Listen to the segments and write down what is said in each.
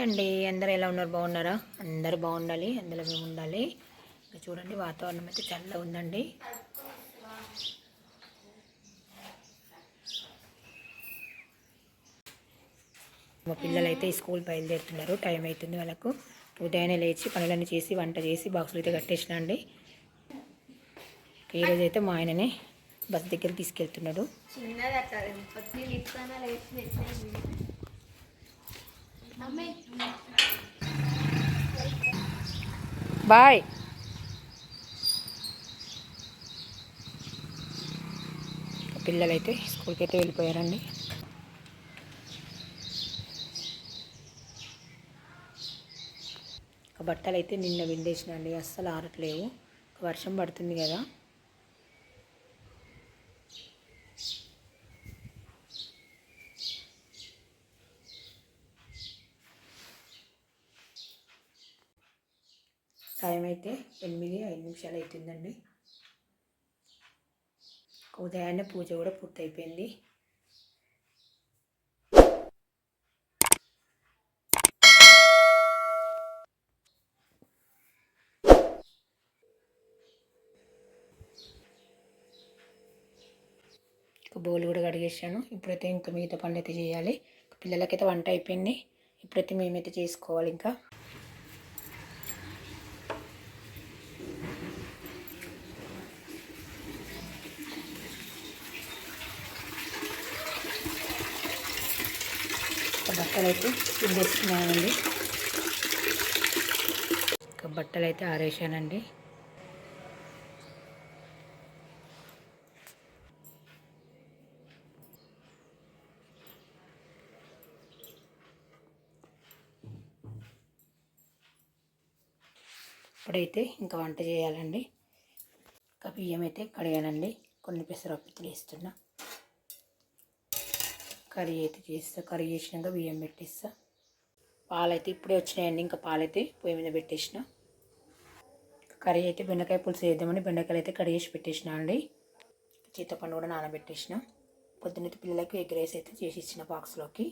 Hi అండి. అందరూ ఎలా ఉన్నారు? బాగున్నారా? అందరూ బాగుండాలి. అందులో మేము ఉండాలి. ఇంకా చూడండి వాతావరణం అయితే చల్లగా ఉందండి. మా పిల్లలు అయితే స్కూల్ బయలుదేరుతున్నారు. టైం అవుతుంది వాళ్ళకు. ఉదయాన్నే లేచి పనులన్నీ చేసి వంట చేసి బాక్సులు అయితే కట్టేసిన అండి. ఈరోజు అయితే మా ఆయననే బస్ దగ్గర తీసుకెళ్తున్నాడు. బాయ్. పిల్లలైతే స్కూల్కి అయితే వెళ్ళిపోయారండి. బట్టలు అయితే నిన్న విండేసిన అండి అస్సలు ఆరట్లేవు. వర్షం పడుతుంది కదా. టైం అయితే ఎనిమిది ఐదు నిమిషాలు అవుతుందండి ఉదయాన్నే పూజ కూడా పూర్తయిపోయింది. బౌల్ కూడా కడిగేసాను ఇప్పుడైతే ఇంకా మిగతా పనులు అయితే చేయాలి. పిల్లలకైతే వంట అయిపోయింది. ఇప్పుడైతే మేమైతే చేసుకోవాలి ఇంకా ఇంకా బట్టలు అయితే పిండేసుకున్నానండి. ఇంకా బట్టలు అయితే ఆరేసానండి ఇప్పుడైతే ఇంకా వంట చేయాలండి. ఇంకా బియ్యం అయితే కడిగానండి. కొన్ని పెసరపప్పులు వేస్తున్నా. కర్రీ అయితే చేస్తా. కర్రీ చేసినాక బియ్యం పెట్టేస్తా. పాలైతే ఇప్పుడే వచ్చినాయండి. ఇంకా పాలైతే పొయ్యి మీద పెట్టేసిన. కర్రీ అయితే బెండకాయ పులుసు వేద్దామని బెండకాయలు అయితే కడిగేసి పెట్టేసిన అండి. చింతపండు కూడా నానబెట్టేసిన. పొద్దున్నైతే పిల్లలకి ఎగ్ రైస్ అయితే చేసి ఇచ్చిన బాక్స్లోకి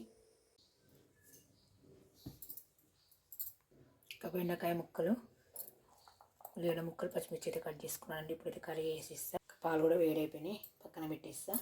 ఇంకా బెండకాయ ముక్కలు ఉల్లిగడ్డ ముక్కలు పచ్చిమిర్చి అయితే కట్ చేసుకున్నానండి. ఇప్పుడైతే కర్రీ వేసి పాలు కూడా వేడైపోయినాయి. పక్కన పెట్టేస్తా.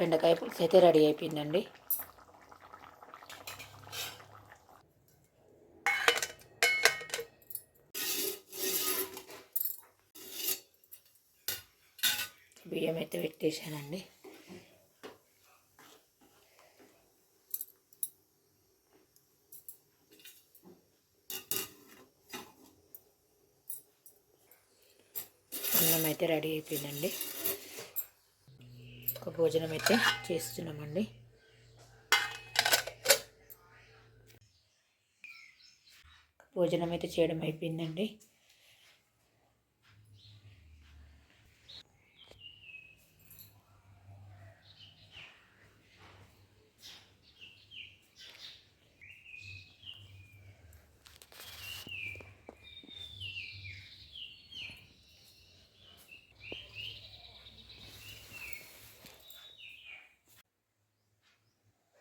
బెండకాయ పులుసు అయితే రెడీ అయిపోయిందండి. బియ్యం అయితే పెట్టేశానండి. అన్నం అయితే రెడీ అయిపోయిందండి. ఒక భోజనం అయితే చేస్తున్నామండి. భోజనం అయితే చేయడం అయిపోయిందండి.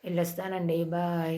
వెళ్ళొస్తానండి బాయ్